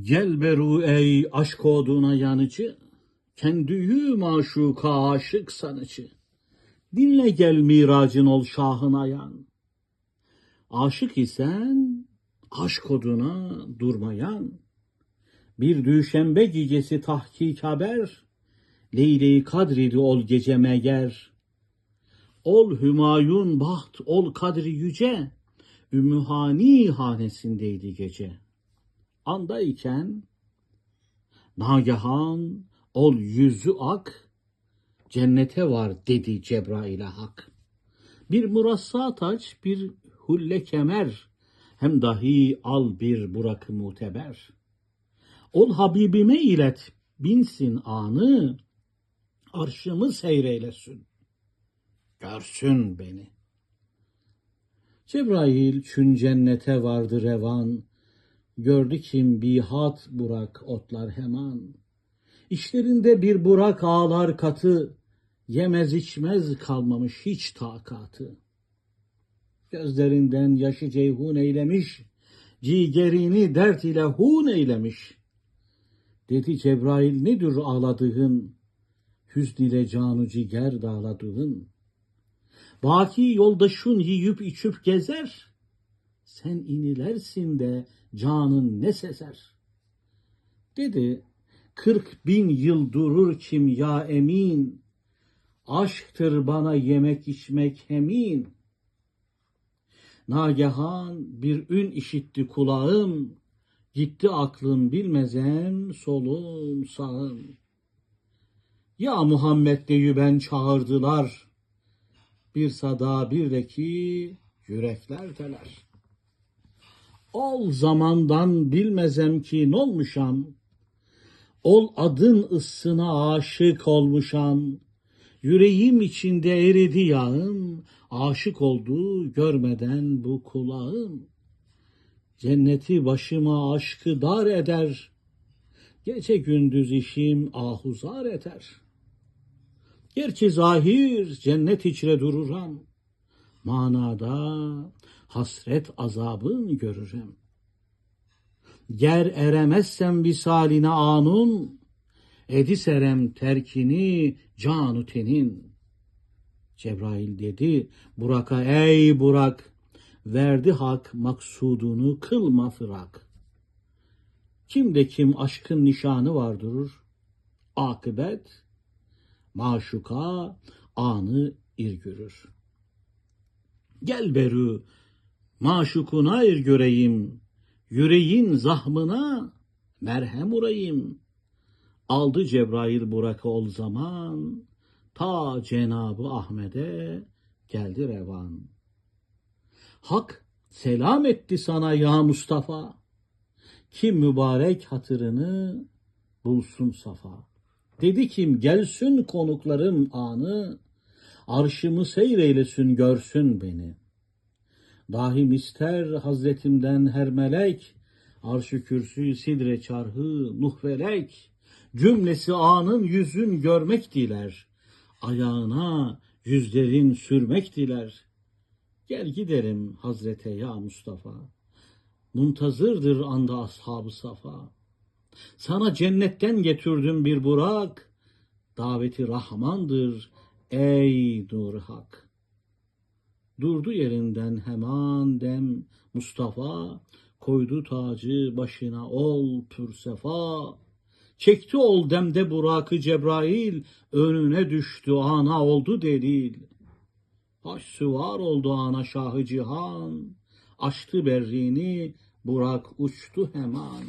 Gel beru ey aşk oduna yanıcı, kendüyü maşuka aşık sanıcı. Dinle gel miracın ol şahın ayan. Aşık isen aşk oduna durmayan. Bir düşembe gecesi tahkik haber, Leyle-i Kadri'di ol gece meğer. Ol Hümayun baht ol kadri yüce, Ümmühani hanesindeydi gece. Andayken Nagehan ol yüzü ak, Cennete var dedi Cebrail'e hak. Bir murassa taç, bir hulle kemer, Hem dahi al bir burakı muteber. Ol Habibime ilet, binsin anı, Arşımı seyreylesin, görsün beni. Cebrail çün cennete vardı revan, Gördü kim bihat burak otlar hemen. İşlerinde bir burak ağlar katı, Yemez içmez kalmamış hiç takatı. Gözlerinden yaşı ceyhun eylemiş, Cigerini dert ile hun eylemiş. Dedi Cebrail nedir ağladığın, Hüzn ile canu ciger dağladığın. Baki yoldaşın yiyip içip gezer, Sen inilersin de canın ne sezer. Dedi, kırk bin yıl durur kim ya emin, Aşktır bana yemek içmek hemin. Nagehan bir ün işitti kulağım, Gitti aklım bilmezem solum sağım. Ya Muhammed deyü ben çağırdılar, Bir sada bir de yürekler teler. Ol zamandan bilmezem ki nolmuşam, Ol adın ıssına aşık olmuşam, Yüreğim içinde eridi yağım, Aşık oldu görmeden bu kulağım. Cenneti başıma aşkı dar eder, Gece gündüz işim ahuzar eder. Gerçi zahir cennet içre dururam, Manada hasret azabın görürüm. Ger eremezsem visaline anun, Ediserem terkini canu tenin. Cebrail dedi, Burak'a ey Burak, verdi hak maksudunu kılma fırak. Kimde kim aşkın nişanı vardırır, akıbet, maşuka anı irgürür. Gel berü, maşukuna ir göreyim, yüreğin zahmına merhem urayım. Aldı Cebrail Burak'ı ol zaman, ta Cenabı Ahmet'e geldi revan. Hak selam etti sana ya Mustafa, kim mübarek hatırını bulsun safa. Dedi kim gelsin konuklarım anı, arşımı seyreylesin görsün beni. Dahim ister hazretimden her melek, arşı kürsü sidre çarhı nuhvelek, cümlesi anın yüzün görmek diler, ayağına yüzlerin sürmek diler. Gel giderim Hazrete ya Mustafa, muntazırdır anda ashabı safa. Sana cennetten getirdim bir burak, daveti Rahmandır ey nur hak. Durdu yerinden hemen dem Mustafa, koydu tacı başına ol pürsefa. Çekti ol demde Burak'ı Cebrail, önüne düştü ana oldu delil. Baş süvar oldu ana şahı cihan, açtı berrini, Burak uçtu hemen.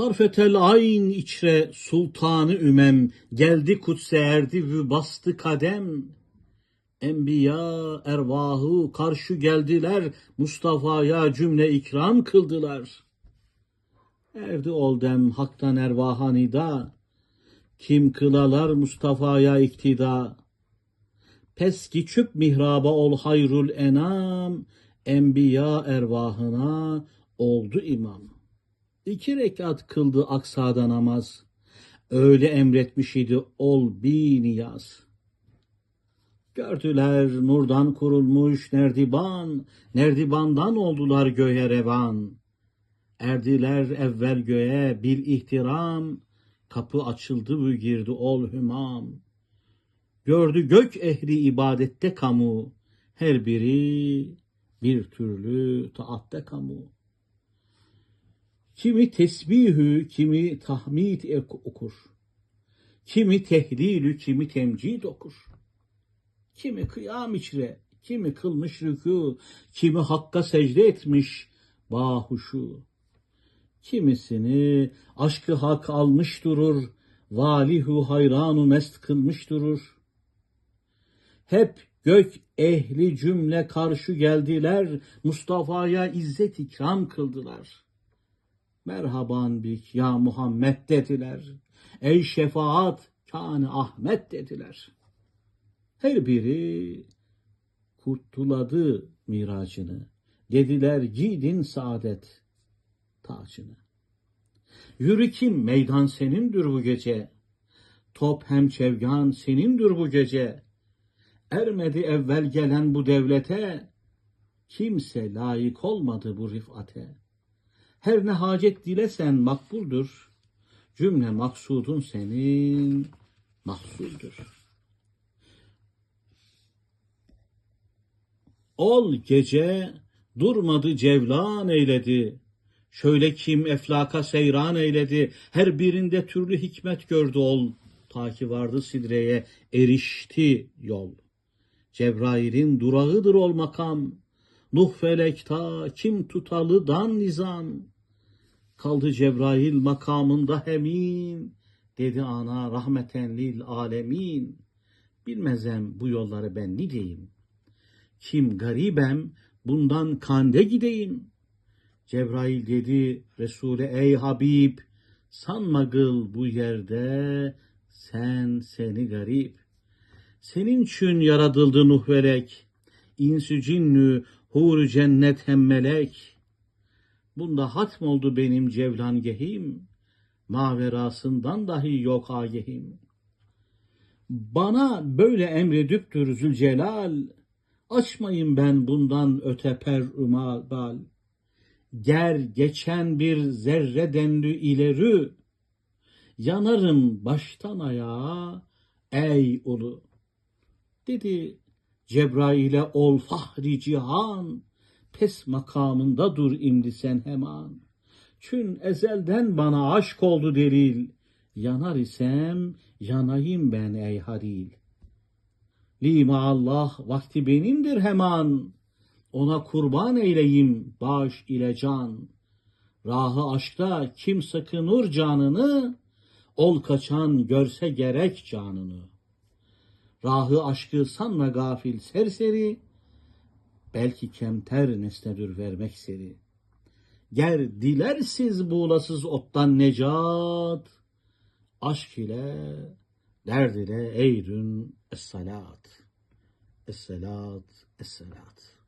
Tarfetel ayn içre sultanı ümem, geldi kutse erdi ve bastı kadem. Enbiya ervahı karşı geldiler, Mustafa'ya cümle ikram kıldılar. Erdi ol dem haktan ervaha nida, kim kılalar Mustafa'ya iktida. Pes geçüp mihraba ol hayrul enam, enbiya ervahına oldu imam. İki rekat kıldı aksada namaz. Öyle emretmiş idi ol bi niyaz. Gördüler nurdan kurulmuş nerdiban, nerdibandan oldular göğe revan. Erdiler evvel göğe bir ihtiram, kapı açıldı bu girdi ol hümam. Gördü gök ehli ibadette kamu, her biri bir türlü taatte kamu. Kimi tesbihü, kimi tahmid ek- okur. Kimi tehlilü, kimi temcid okur. Kimi kıyam içre, kimi kılmış rükû, kimi hakka secde etmiş bahuşu. Kimisini aşkı hak almış durur, valihu hayranu mest kılmış durur. Hep gök ehli cümle karşı geldiler, Mustafa'ya izzet ikram kıldılar. Merhaban bik ya Muhammed dediler. Ey şefaat kâne Ahmet dediler. Her biri kurtuladı miracını. Dediler giydin saadet tacını. Yürü kim meydan senindir bu gece. Top hem çevgan senindir bu gece. Ermedi evvel gelen bu devlete. Kimse layık olmadı bu rifate. Her ne hacet dilesen makbuldur. Cümle maksudun senin mahsuldur. Ol gece durmadı cevlan eyledi. Şöyle kim eflaka seyran eyledi. Her birinde türlü hikmet gördü ol. Ta ki vardı sidreye erişti yol. Cebrail'in durağıdır ol makam. Nuh felekta kim tutalıdan nizam. Kaldı Cebrail makamında hemin. Dedi ana rahmeten lil alemin. Bilmezem bu yolları ben ne diyeyim. Kim garibem bundan kande gideyim. Cebrail dedi Resul'e ey Habib sanma gıl bu yerde sen seni garip. Senin için yaratıldı Nuh velek, insü cinnü, hur cennet hem melek. Bunda hatm oldu benim cevlan gehim, maverasından dahi yok agehim. Bana böyle emredüptür Zülcelal, açmayın ben bundan öte per bal. Ger geçen bir zerre denlü ileri, yanarım baştan ayağa ey ulu. Dedi Cebrail'e ol fahri cihan, pes makamında dur imdi sen hemen. Çün ezelden bana aşk oldu delil, yanar isem yanayım ben ey haril. Lima Allah vakti benimdir hemen, ona kurban eyleyim baş ile can. Rahı aşkta kim sakınır canını, ol kaçan görse gerek canını. Rahı aşkı sanma gafil serseri, belki kemter nesnedir vermek seri. Ger dilersiz buğulasız ottan necat, aşk ile, derd ile eyrün. Es-salat, es-salat.